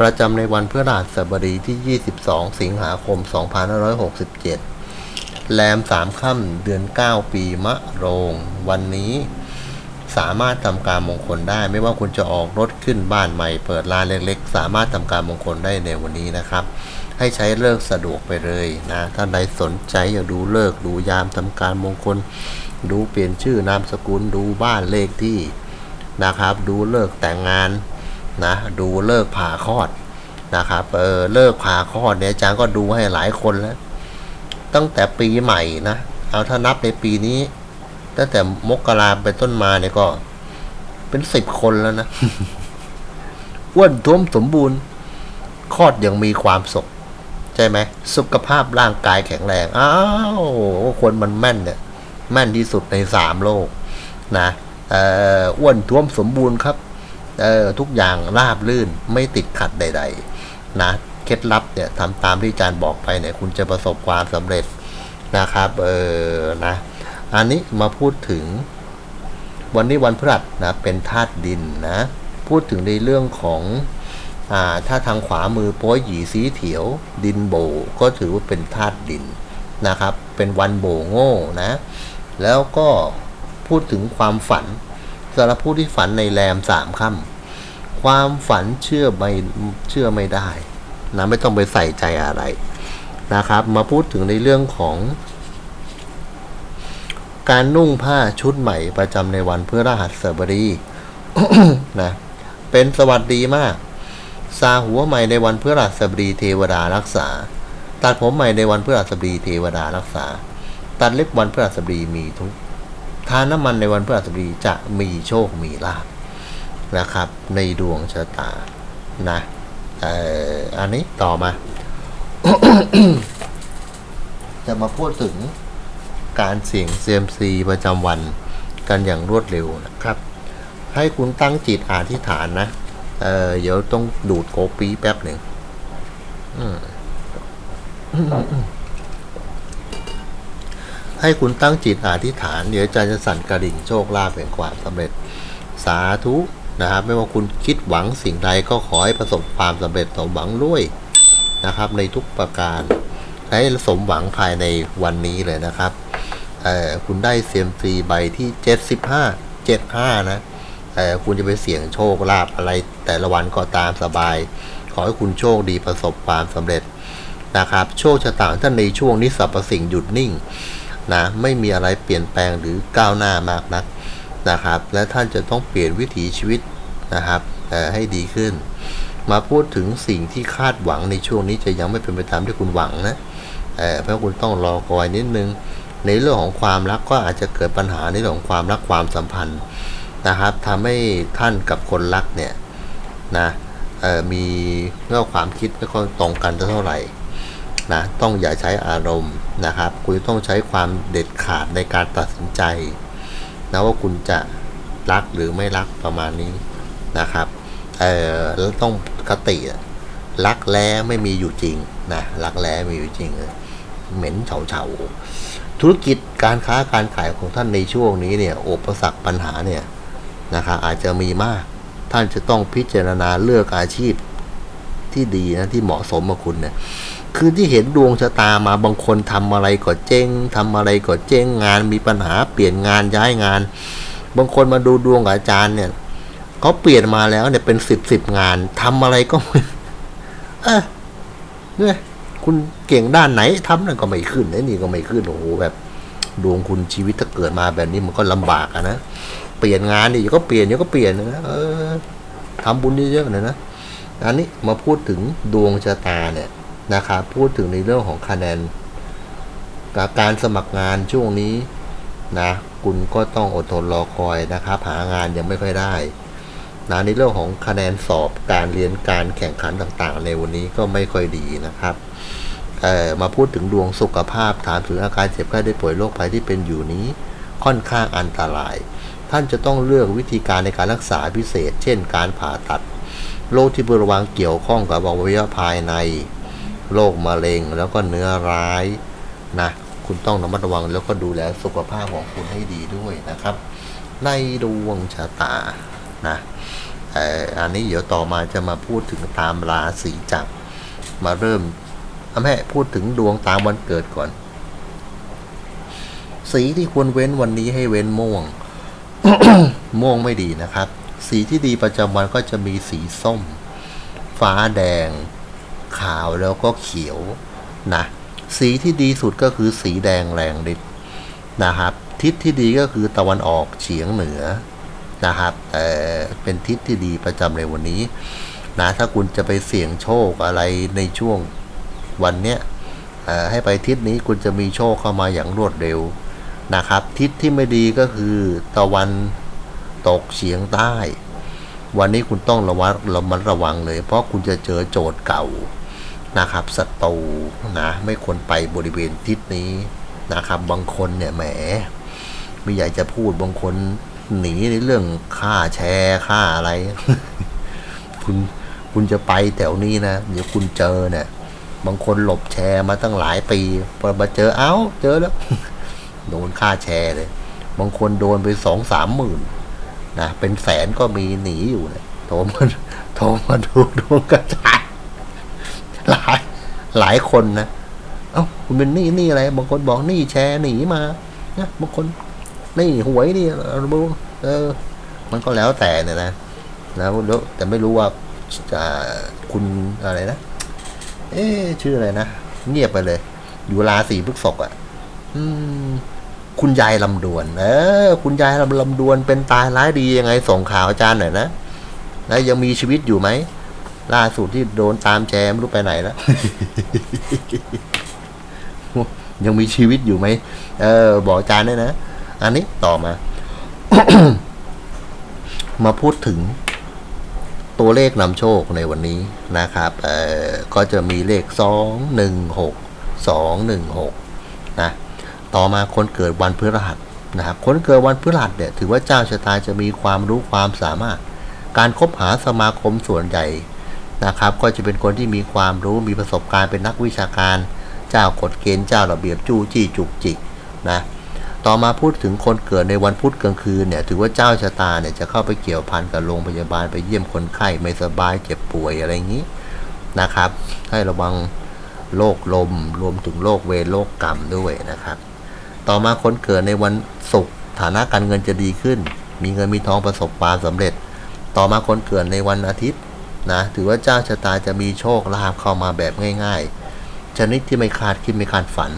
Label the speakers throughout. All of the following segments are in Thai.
Speaker 1: ประจำในวันพฤหัสบดีที่ 22 สิงหาคม 2567 แรม3ค่ำเดือน 9 ปีมะโรง วันนี้สามารถทำการมงคลได้ ไม่ว่าคุณจะออกรถขึ้นบ้านใหม่ เปิดร้านเล็กๆ สามารถทำการมงคลได้ในวันนี้นะครับ ให้ใช้เลิกสะดวกไปเลยนะ ถ้าใดสนใจอยากดูเลิกดูยามทำการมงคล ดูเปลี่ยนชื่อนามสกุลดูบ้านเลขที่นะครับ ดูเลิกแต่งงาน นะดูเลิกษ์ผ่าคลอดนะครับเออเลิกษ์ผ่าคลอดเนี่ยอาจารย์ก็ดูให้หลายคนแล้ว ตั้งแต่ปีใหม่นะเอาถ้านับในปีนี้ ตั้งแต่มกราเป็นต้นมาเนี่ยก็ เป็นสิบคนแล้วนะอ้วนท้วมสมบูรณ์คลอดอย่างมีความสุขใช่ไหมสุขภาพร่างกายแข็งแรงอ้าวคนมันแม่นเนี่ยแม่นที่สุดในสามโลกนะเอ่ออ้วนท้วมสมบูรณ์ครับ เออทุกอย่างราบลื่นไม่ติดขัดใด ๆ นะเคล็ดลับเนี่ยทำตามที่อาจารย์บอกไปเนี่ยคุณจะประสบความสำเร็จนะครับเออนะอันนี้มาพูดถึงวันนี้วันพฤหัสนะเป็นธาตุดินนะพูดถึงในเรื่องของอ่าถ้าทางขวามือโป้ยหยีสีเถียว ดินโบก็ถือว่าเป็นธาตุดินนะครับ เป็นวันโบโง่นะ แล้วก็พูดถึงความฝันสำหรับผู้ที่ฝันในแรมสามค่ำ ความฝันเชื่อไม่เชื่อไม่ได้นะไม่ต้องไปใส่ใจอะไรนะครับ มาพูดถึงในเรื่องของ การนุ่งผ้าชุดใหม่ประจำในวันพฤหัสบดีนะเป็นสวัสดีมากซาหัวใหม่ในวันพฤหัสบดีเทวดารักษา ตัดผมใหม่ในวันพฤหัสบดีเทวดารักษา ตัดเล็บวันพฤหัสบดีมีทุกทานน้ำมันในวันพฤหัสบดีจะมีโชคมีลาภ นะครับ ในดวงชะตานะเอ่ออันนี้ต่อมา จะมาพูดถึงการเสี่ยงเซียมซีประจำวันกันอย่างรวดเร็วนะครับ ให้คุณตั้งจิตอธิษฐานนะเออเดี๋ยวต้องดูดโกปีแป๊บหนึ่งให้คุณตั้งจิตอธิษฐาน เดี๋ยวอาจารย์จะสั่นกระดิ่งโชคลาภแห่งความสำเร็จ สาธุ นะครับ ไม่ว่าคุณคิดหวังสิ่งใดก็ขอให้ประสบความสำเร็จสมหวังด้วยนะครับ ในทุกประการให้สมหวังภายในวันนี้เลยนะครับเออคุณได้เซียมซีใบที่เจ็ดสิบห้าเจ็ดห้านะเออคุณจะไปเสี่ยงโชคลาภอะไรแต่ละวันก็ตามสบาย ขอให้คุณโชคดีประสบความสำเร็จนะครับ โชคชะตาท่านในช่วงนี้สรรพสิ่งหยุดนิ่งนะไม่มีอะไรเปลี่ยนแปลงหรือก้าวหน้ามากนักนะครับ และท่านจะต้องเปลี่ยนวิถีชีวิต นะครับให้ดีขึ้น มาพูดถึงสิ่งที่คาดหวังในช่วงนี้จะยังไม่เป็นไปตามที่คุณหวังนะเเพราะคุณต้องรอคอยนิดนึง ในเรื่องของความรักก็อาจจะเกิดปัญหาในเรื่องของความรักความสัมพันธ์นะครับทำให้ท่านกับคนรักเนี่ยนะมีเรื่องความคิดไม่ค่อยตรงกันเท่าไหร่นะต้องอย่าใช้อารมณ์นะครับ คุณต้องใช้ความเด็ดขาดในการตัดสินใจนะว่าคุณจะรักหรือไม่รักประมาณนี้ นะครับเออแล้วต้องคติรักแล้ไม่มีอยู่จริงนะรักแล้ไม่มีอยู่จริงเลยเหม็นเฉาเฉาๆธุรกิจการค้าการขายของท่านในช่วงนี้เนี่ยอุปสรรคปัญหาเนี่ยนะครับอาจจะมีมาก ท่านจะต้องพิจารณาเลือกอาชีพที่ดีนะที่เหมาะสมกับคุณเนี่ยคือที่เห็นดวงชะตามาบางคนทำอะไรก็เจ๊งทำอะไรก็เจ๊งงานมีปัญหาเปลี่ยนงานย้ายงาน บางคนมาดูดวงกับอาจารย์เนี่ย เขาเปลี่ยนมาแล้วเนี่ยเป็นสิบสิบงานทำอะไรก็เออเนี่ยคุณเก่งด้านไหนทำนั่นก็ไม่ขึ้นไอ้นี่ก็ไม่ขึ้นโอ้โหแบบดวงคุณชีวิตถ้าเกิดมาแบบนี้มันก็ลำบากอะนะเปลี่ยนงานดิเดี๋ยวก็เปลี่ยนเดี๋ยวก็เปลี่ยนนะเออทำบุญเยอะๆหน่อยนะอันนี้มาพูดถึงดวงชะตาเนี่ยนะครับพูดถึงในเรื่องของคะแนนการสมัครงานช่วงนี้นะ คุณก็ต้องอดทนรอคอยนะครับ หางานยังไม่ค่อยได้ นะในเรื่องของคะแนนสอบการเรียนการแข่งขันต่างๆ ในวันนี้ก็ไม่ค่อยดีนะครับมาพูดถึงดวงสุขภาพถามถึงอาการเจ็บไข้ได้ป่วยโรคภัยที่เป็นอยู่นี้ค่อนข้างอันตราย ท่านจะต้องเลือกวิธีการในการรักษาพิเศษ เช่น การผ่าตัด โรคที่บระวังเกี่ยวข้องกับอวัยวะภายใน โรคมะเร็งแล้วก็เนื้อร้ายนะ คุณต้องระมัดระวังแล้วก็ดูแลสุขภาพของคุณให้ดีด้วยนะครับ ในดวงชะตานะ อ่ออันนี้เดี๋ยวต่อมาจะมาพูดถึงตามราศีจักรมาเริ่มเอาแม่พูดถึงดวงตามวันเกิดก่อน สีที่ควรเว้นวันนี้ให้เว้นม่วง ม่วงไม่ดีนะครับ สีที่ดีประจำวันก็จะมีสีส้ม ฟ้าแดง ขาวแล้วก็เขียวนะสีที่ดีสุดก็คือสีแดงแรงฤทธิ์นะครับ ทิศที่ดีก็คือตะวันออกเฉียงเหนือ นะครับเอ่อเป็นทิศที่ดีประจำในวันนี้นะถ้าคุณจะไปเสี่ยงโชคอะไรในช่วงวันเนี้ยให้ไปทิศนี้คุณจะมีโชคเข้ามาอย่างรวดเร็วนะครับ ทิศที่ไม่ดีก็คือตะวันตกเฉียงใต้ วันนี้คุณต้องระวัดระมัดระวังเลย เพราะคุณจะเจอโจทย์เก่านะครับศัตรูนะไม่ควรไปบริเวณทิศนี้นะครับ บางคนเนี่ยแหมไม่อยากจะพูดบางคน หนีในเรื่องค่าแชร์ค่าอะไร คุณคุณจะไปแถวนี้นะเดี๋ยวคุณเจอเนี่ยบางคนหลบแชร์มาตั้งหลายปีพอมาเจอเอ้า เจอแล้ว โดนค่าแชร์เลย บางคนโดนไปสองสามหมื่นนะเป็นแสนก็มีหนีอยู่เนี่ยโทรมาโทรมาดูดวงกระจายหลายหลายคนนะเอ้าคุณเป็นหนี้หนี้อะไร บางคนบอกหนี้แชร์หนีมานะบางคน นี้หวยนี่เออ มันก็แล้วแต่เนี่ยนะแล้วแล้วแต่ไม่รู้ว่าจะคุณอะไรนะ เอ๊ชื่ออะไรนะ เงียบไปเลย อยู่ราศีพฤษภอะ อืม คุณยายลำดวน เออ คุณยายลำลำดวนเป็นตายร้ายดียังไงส่งข่าวอาจารย์หน่อยนะ แล้วยังมีชีวิตอยู่ไหม ล่าสุดที่โดนตามแจมรู้ไปไหนแล้ว ยังมีชีวิตอยู่ไหม เออ บอกอาจารย์ด้วยนะ อันนี้ต่อมา มาพูดถึงตัวเลขนำโชคในวันนี้นะครับเอ่อก็จะมีเลขสองหนึ่งหกสองหนึ่งหกนะต่อมาคนเกิดวันพฤหัสนะครับคนเกิดวันพฤหัสเนี่ยถือว่าเจ้าชะตาจะมีความรู้ความสามารถ การคบหาสมาคมส่วนใหญ่นะครับ ก็จะเป็นคนที่มีความรู้มีประสบการณ์เป็นนักวิชาการ เจ้ากฎเกณฑ์เจ้าระเบียบจู้จี้จุกจิกนะ ต่อมาพูดถึงคนเกิดในวันพุธกลางคืนเนี่ยถือว่าเจ้าชะตาเนี่ยจะเข้าไปเกี่ยวพันกับโรงพยาบาลไปเยี่ยมคนไข้ไม่สบายเจ็บป่วยอะไรอย่างนี้นะครับ ให้ระวังโรคลมรวมถึงโรคเวรโรคกรรมด้วยนะครับ ต่อมาคนเกิดในวันศุกร์ฐานะการเงินจะดีขึ้น มีเงินมีทองประสบความสำเร็จ ต่อมาคนเกิดในวันอาทิตย์นะถือว่าเจ้าชะตาจะมีโชคลาภเข้ามาแบบง่าย ๆ ชนิดที่ไม่คาดคิดไม่คาดฝัน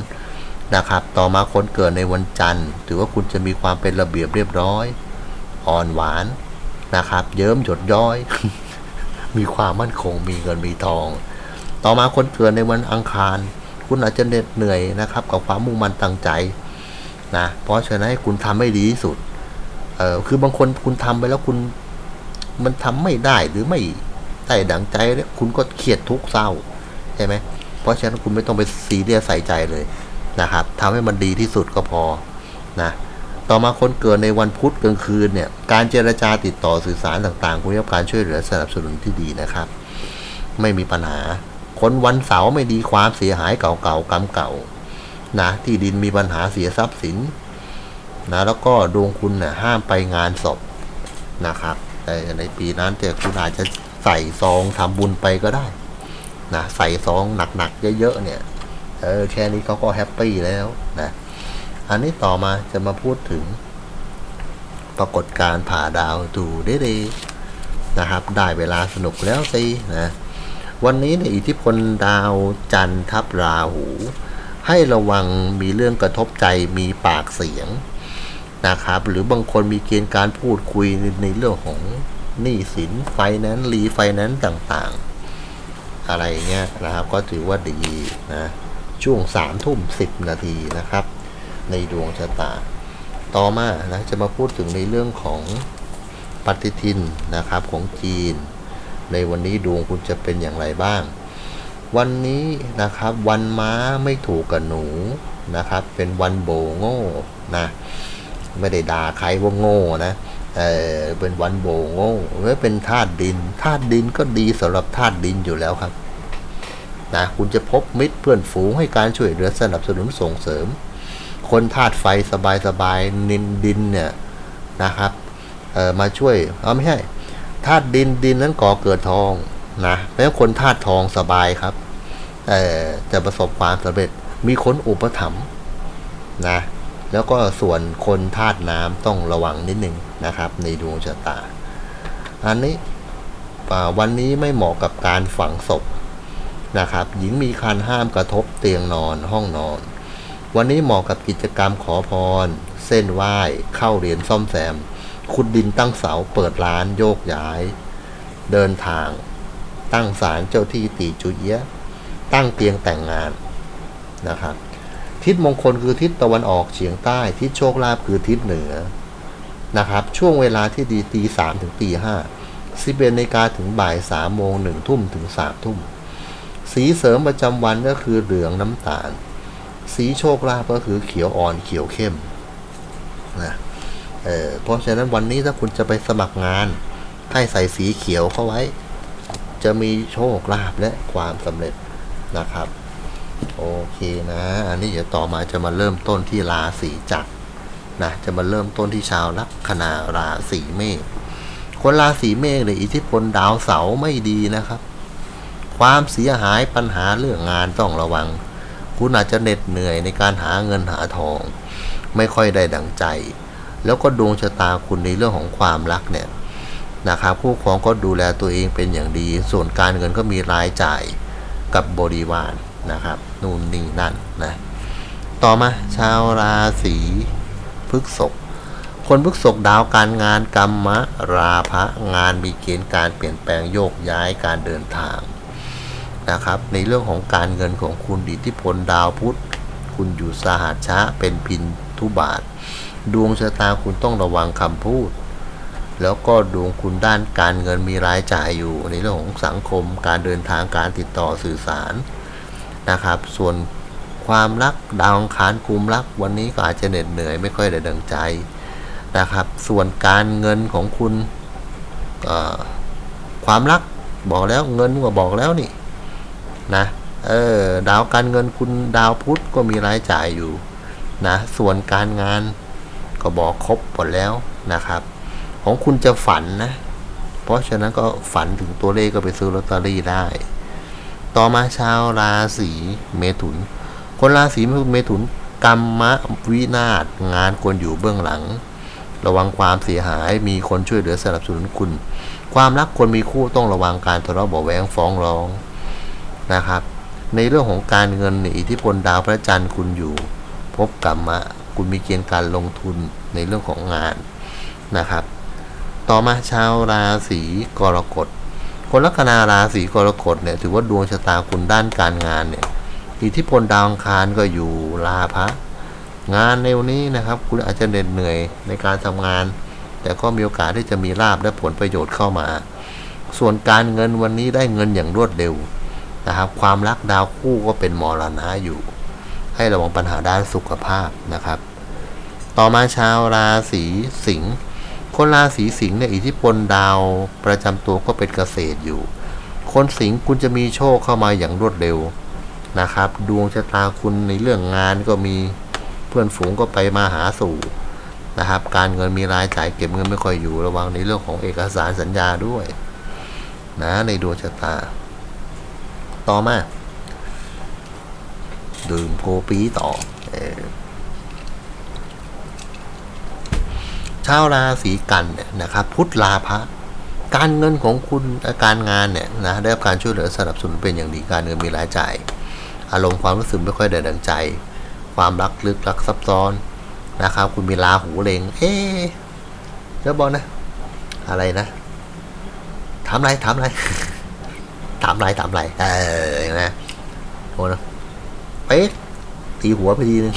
Speaker 1: นะครับ ต่อมาคนเกิดในวันจันทร์ ถือว่าคุณจะมีความเป็นระเบียบเรียบร้อย อ่อนหวานนะครับ เยิ้มหยดย้อย มีความมั่นคง มีเงินมีทอง ต่อมาคนเกิดในวันอังคาร คุณอาจจะเหน็ดเหนื่อยนะครับ กับความมุ่งมั่นตั้งใจนะ เพราะฉะนั้นให้คุณทำให้ดีที่สุด เออคือบางคนคุณทำไปแล้วคุณ มันทำไม่ได้หรือไม่ได้ดังใจ คุณก็เครียดทุกข์เศร้าใช่ไหมเพราะฉะนั้นคุณไม่ต้องไปซีเรียสใส่ใจเลย นะครับทำให้มันดีที่สุดก็พอนะต่อมาคนเกิดในวันพุธกลางคืนเนี่ยการเจรจาติดต่อสื่อสารต่างๆคุณได้รับการช่วยเหลือสนับสนุนที่ดีนะครับ ไม่มีปัญหาคนวันเสาร์ไม่ดีความเสียหายเก่าๆกรรมเก่านะที่ดินมีปัญหาเสียทรัพย์สินนะแล้วก็ดวงคุณนะ่ะห้ามไปงานศพนะครับแต่ในปีนั้นแต่คุณอาจจะใส่ซองทำบุญไปก็ได้นะใส่ซองหนักๆเยอะๆเนี่ย เออแค่นี้เขาก็แฮปปี้แล้วนะอันนี้ต่อมาจะมาพูดถึง ปรากฏการผ่าดาวดูเด้ๆนะครับ ได้เวลาสนุกแล้วสินะวันนี้เนี่ยอิทธิพลดาวจันทร์ทับราหู ให้ระวังมีเรื่องกระทบใจมีปากเสียงนะครับ หรือบางคนมีเกณฑ์การพูดคุยในในเรื่องของหนี้สินไฟนนซ์รีไฟนนซ์ต่างๆ อะไรเงี้ยนะครับก็ถือว่าดีนะ ช่วงสามทุ่มสินาทีนะครับ ในดวงชะตา ต่อมานะจะมาพูดถึงในเรื่องของปฏิทินนะครับของจีน ในวันนี้ดวงคุณจะเป็นอย่างไรบ้าง วันนี้นะครับวันม้าไม่ถูกกับหนูนะครับ เป็นวันโบโง่นะไม่ได้ด่าใครว่าโง่นะเออเป็นวันโบโง่ไม่เป็นธาตุดินธาตุดินก็ดีสำหรับธาตุดินอยู่แล้วครับ นะคุณจะพบมิตรเพื่อนฝูงให้การช่วยเหลือสนับสนุนส่งเสริม คนธาตุไฟสบายสบายๆนินดินเนี่ยนะครับเออมาช่วยเอาไม่ใช่ธาตุดินดินนั้นก่อเกิดทองนะแล้วคนธาตุทองสบายครับเออจะประสบความสำเร็จมีคนอุปถัมภ์นะแล้วก็ส่วนคนธาตุน้ำต้องระวังนิดนึงนะครับ ในดวงชะตา อันนี้วันนี้ไม่เหมาะกับการฝังศพ นะครับ หญิงมีคันห้ามกระทบเตียงนอนห้องนอน วันนี้เหมาะกับกิจกรรมขอพร เส้นไหว้เข้าเรียนซ่อมแซมขุดดินตั้งเสาเปิดร้านโยกย้าย เดินทาง ตั้งศาลเจ้าที่ตีจุเยียะตั้งเตียงแต่งงานนะครับทิศมงคลคือทิศตะวันออกเฉียงใต้ ทิศโชคลาภคือทิศเหนือนะครับ ช่วงเวลาที่ดีตีสามถึงตีห้าสิบเอ็ดนาฬิกาถึงบ่ายสามโมงหนึ่งทุ่มถึงสามทุ่ม สีเสริมประจำวันก็คือเหลืองน้ำตาล สีโชคลาภก็คือเขียวอ่อนเขียวเข้มนะเเพราะฉะนั้นวันนี้ถ้าคุณจะไปสมัครงาน ให้ใส่สีเขียวเข้าไว้ จะมีโชคลาภและความสำเร็จนะครับ โอเคนะ อันนี้เดี๋ยวต่อมาจะมาเริ่มต้นที่ราศีจักรนะจะมาเริ่มต้นที่ชาวลัคนาราศีเมษคนราศีเมษเนี่ยอิทธิพลดาวเสาร์ไม่ดีนะครับ ความเสียหายปัญหาเรื่องงานต้องระวัง คุณอาจจะเหน็ดเหนื่อยในการหาเงินหาทอง ไม่ค่อยได้ดังใจ แล้วก็ดวงชะตาคุณในเรื่องของความรักเนี่ยนะครับคู่ครองก็ดูแลตัวเองเป็นอย่างดี ส่วนการเงินก็มีรายจ่ายกับบริวารนะครับ นู่นนี่นั่นนะต่อมาชาวราศีพฤกษภคนพฤกษภดาวการงานกรรมะ ราพะงานมีเกณฑ์การเปลี่ยนแปลงโยกย้ายการเดินทาง นะครับ ในเรื่องของการเงินของคุณอิทธิพลดาวพุธคุณอยู่สหัชชะเป็นพินทุบาท ดวงชะตาคุณต้องระวังคำพูด แล้วก็ดวงคุณด้านการเงินมีรายจ่ายอยู่ ในเรื่องของสังคม การเดินทางการติดต่อสื่อสารนะครับ ส่วนความรักดาวองคารกุมรักวันนี้ก็อาจจะเหน็ดเหนื่อยไม่ค่อยได้ดังใจนะครับ ส่วนการเงินของคุณความรักบอกแล้วเงินก็บอกแล้วนี่ นะเออดาวการเงินคุณดาวพุธก็มีรายจ่ายอยู่นะส่วนการงานก็บอกครบหมดแล้วนะครับ ของคุณจะฝันนะ เพราะฉะนั้นก็ฝันถึงตัวเลขก็ไปซื้อลอตเตอรี่ได้ ต่อมาชาวราศีเมถุน คนราศีเมถุนกรรมวินาศงานควรอยู่เบื้องหลัง ระวังความเสียหายมีคนช่วยเหลือสนับสนุนคุณ ความรักคนมีคู่ต้องระวังการทะเลาะเบาะแวงฟ้องร้อง นะครับ ในเรื่องของการเงินอิทธิพลดาวพระจันทร์คุณอยู่ พบกรรมะ คุณมีเกณฑ์การลงทุนในเรื่องของงานนะครับ ต่อมาชาวราศีกรกฎคนลัคนาราศีกรกฎเนี่ยถือว่าดวงชะตาคุณด้านการงานเนี่ยอิทธิพลดาวอังคารก็อยู่ลาภะงานในวันนี้นะครับ คุณอาจจะเหน็ดเหนื่อยในการทำงาน แต่ก็มีโอกาสที่จะมีลาบและผลประโยชน์เข้ามา ส่วนการเงินวันนี้ได้เงินอย่างรวดเร็ว นะครับ ความรักดาวคู่ก็เป็นมรณะอยู่ ให้ระวังปัญหาด้านสุขภาพนะครับ ต่อมาชาวราศีสิงห์คนราศีสิงห์เนี่ยอิทธิพลดาวประจำตัวก็เป็นเกษตรอยู่ คนสิงห์คุณจะมีโชคเข้ามาอย่างรวดเร็วนะครับ ดวงชะตาคุณในเรื่องงานก็มีเพื่อนฝูงก็ไปมาหาสู่นะครับ การเงินมีรายจ่ายเก็บเงินไม่ค่อยอยู่ระวังในเรื่องของเอกสารสัญญาด้วย นะในดวงชะตา ต่อมา ดื่มโกปีต่ออชาวราศีกันเนี่ยนะครับพุทธลาภะการเงินของคุณการงานเนี่ยนะได้รับการช่วยเหลือสนับสนุนเป็นอย่างดีการเงินมีรายจ่าย อารมณ์ความรู้สึกไม่ค่อยได้ดังใจ ความรักลึกรักซับซ้อนนะครับคุณมีลาหูเลงเอ๊ะเดี๋ยวบอกนะ อะไรนะถามอะไรถามอะไร ถามอะไรถามอะไรเออเห็นะโอ้นะเป๊ะตีหัวไปทีนึง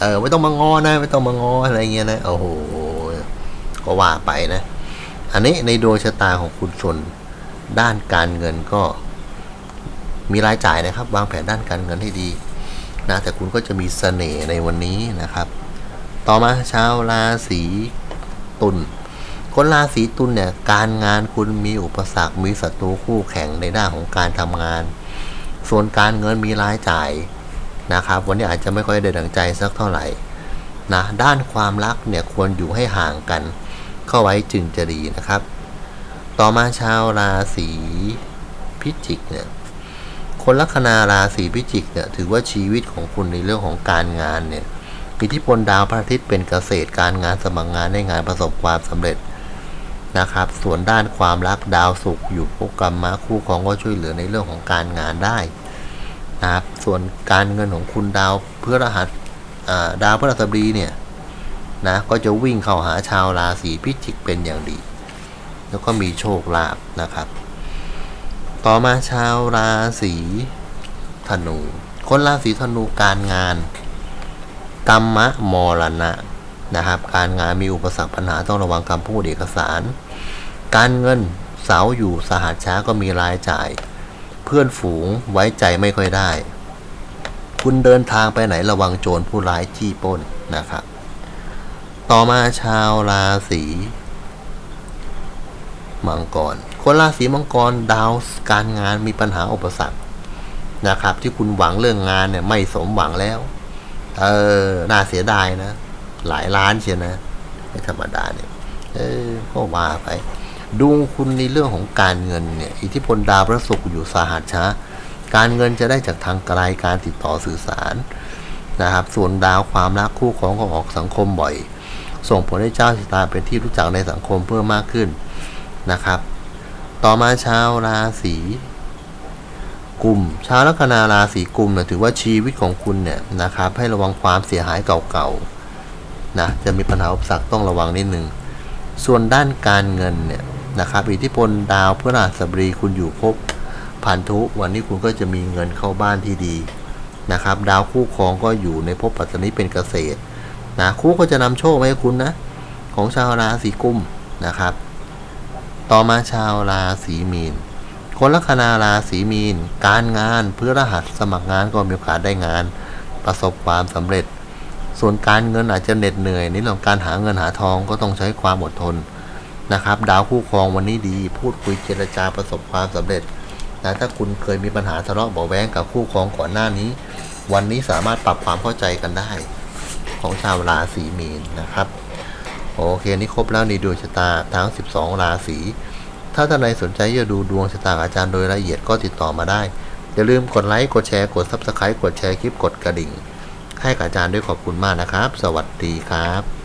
Speaker 1: เออไม่ต้องมางอนะ ไม่ต้องมางออะไรเงี้ยนะโอ้โหก็ว่าไปนะ อันนี้ในดวงชะตาของคุณส่วนด้านการเงินก็มีรายจ่ายนะครับ วางแผนด้านการเงินให้ดีนะแต่คุณก็จะมีเสน่ห์ในวันนี้นะครับ ต่อมาชาวราศีตุล คนราศีตุลเนี่ยการงานคุณมีอุปสรรคมีศัตรูคู่แข่งในด้านของการทำงาน ส่วนการเงินมีรายจ่ายนะครับ วันนี้อาจจะไม่ค่อยได้ดังใจสักเท่าไหร่นะด้านความรักเนี่ยควรอยู่ให้ห่างกัน เข้าไว้จึงจะดีนะครับ ต่อมาชาวราศีพิจิกเนี่ยคนลัคนาราศีพิจิกเนี่ยถือว่าชีวิตของคุณในเรื่องของการงานเนี่ยอิทธิพลดาวพระอาทิตย์เป็นเกษตรการงานสมัครงานในงานประสบความสำเร็จ นะครับ ส่วนด้านความรักดาวศุกร์อยู่พวกกรรมะคู่ของก็ช่วยเหลือในเรื่องของการงานได้นะครับ ส่วนการเงินของคุณดาวเพื่อรหัสดาวพฤหัสบดีเนี่ยนะก็จะวิ่งเข้าหาชาวราศีพิจิกเป็นอย่างดี แล้วก็มีโชคลาภนะครับ ต่อมาชาวราศีธนู คนราศีธนูการงานกรรมะมรณะนะครับ การงานมีอุปสรรคปัญหาต้องระวังคำพูดเอกสาร การเงินเสาอยู่สหัสช้าก็มีรายจ่าย เพื่อนฝูงไว้ใจไม่ค่อยได้ คุณเดินทางไปไหนระวังโจรผู้ร้ายจี้ปล้นนะครับ ต่อมาชาวราศีมังกร คนราศีมังกรดาวการงานมีปัญหาอุปสรรคนะครับ ที่คุณหวังเรื่องงานเนี่ยไม่สมหวังแล้ว เออ น่าเสียดายนะ หลายล้านเชียวนะ ไม่ธรรมดาเนี่ย เออก็ว่าไป ดวงคุณในเรื่องของการเงินเนี่ยอิทธิพลดาวพระศุกร์อยู่สาหัสช้าการเงินจะได้จากทางไกลการติดต่อสื่อสารนะครับ ส่วนดาวความรักคู่ของก็ออกสังคมบ่อย ส่งผลให้เจ้าชะตาเป็นที่รู้จักในสังคมเพิ่มมากขึ้นนะครับ ต่อมาชาวราศีกุมชาวลัคนาราศีกุมเนี่ยถือว่าชีวิตของคุณเนี่ยนะครับ ให้ระวังความเสียหายเก่าๆนะจะมีปัญหาอุปสรรคต้องระวังนิดนึงส่วนด้านการเงินเนี่ย นะครับ อิทธิพลดาวพฤหัสบดีคุณอยู่ภพพันธุวันนี้คุณก็จะมีเงินเข้าบ้านที่ดีนะครับ ดาวคู่ครองก็อยู่ในภพปัตตานีเป็นเกษตรนะคู่ก็จะนำโชคมาให้คุณนะ ของชาวราศีกุมนะครับ ต่อมาชาวราศีมีน คนลัคนาราศีมีน การงานเพื่อรหัสสมัครงานก็มีโอกาสได้งาน ประสบความสำเร็จ ส่วนการเงินอาจจะเหน็ดเหนื่อยในเรื่องการหาเงินหาทองก็ต้องใช้ความอดทน นะครับ ดาวคู่ครองวันนี้ดี พูดคุยเจรจาประสบความสำเร็จแต่ถ้าคุณเคยมีปัญหาทะเลาะเบาะแว้งกับคู่ครองก่อนหน้านี้ วันนี้สามารถปรับความเข้าใจกันได้ ของชาวราศีมีนนะครับโอเคนี่ครบแล้วในดวงชะตาทั้ง 12 ราศีถ้าท่านใดสนใจจะดูดวงชะตาอาจารย์โดยละเอียดก็ติดต่อมาได้ อย่าลืมกดไลค์กดแชร์กด Subscribe กดแชร์คลิปกดกระดิ่ง ให้กับอาจารย์ด้วยขอบคุณมากนะครับ สวัสดีครับ